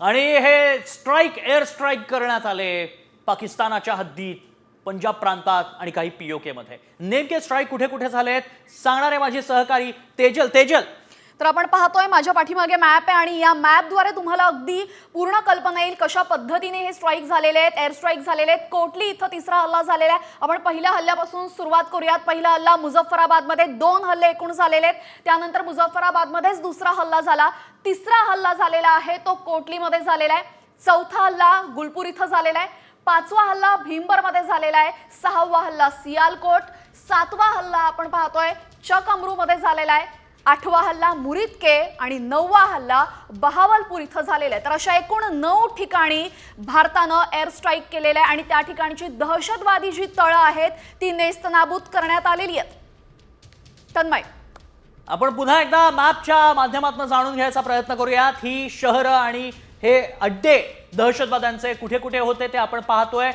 आणि हे strike air strike करण्यात आले पाकिस्तानाच्या हद्दीत पंजाब प्रांतात आणि काही पीओकेमध्ये नेमके स्ट्राईक कुठे कुठे झालेत? सांगणारे माझे सहकारी तेजल तेजल. तर आपण पाहतोय माझ्या पाठीमागे मॅप आहे आणि या मॅपद्वारे तुम्हाला अगदी पूर्ण कल्पना येईल कशा पद्धतीने हे स्ट्राईक झालेले आहेत एअर स्ट्राईक झालेले आहेत. कोटली इथं तिसरा हल्ला झालेला आहे. आपण पहिल्या हल्ल्यापासून सुरुवात करूयात. पहिला हल्ला मुझफ्फराबादमध्ये दोन हल्ले एकूण झालेले आहेत. त्यानंतर मुझफ्फराबादमध्येच दुसरा हल्ला झाला. तिसरा हल्ला झालेला आहे. तो कोटलीमध्ये झालेला आहे. चौथा हल्ला गुलपूर इथं झालेला आहे. पाचवा हल्ला भीमबरमध्ये झालेला आहे. सहावा हल्ला सियालकोट. सातवा हल्ला आपण पाहतोय चक अमरूमध्ये झालेला आहे. आठवा हल्ला मुरितके आणि नववा हल्ला बहावलपूर इथं झालेला आहे. तर अशा एकूण नऊ ठिकाणी भारतानं एअर स्ट्राईक केलेलं आहे आणि त्या ठिकाणची दहशतवादी जी तळं आहेत ती नेस्तनाबूत करण्यात आलेली आहेत. तन्मय. आपण पुन्हा एकदा मॅपच्या माध्यमातून जाणून घ्यायचा प्रयत्न करूयात. ही शहरं आणि हे अड्डे दहशतवाद्यांचे कुठे कुठे होते ते आपण पाहतोय.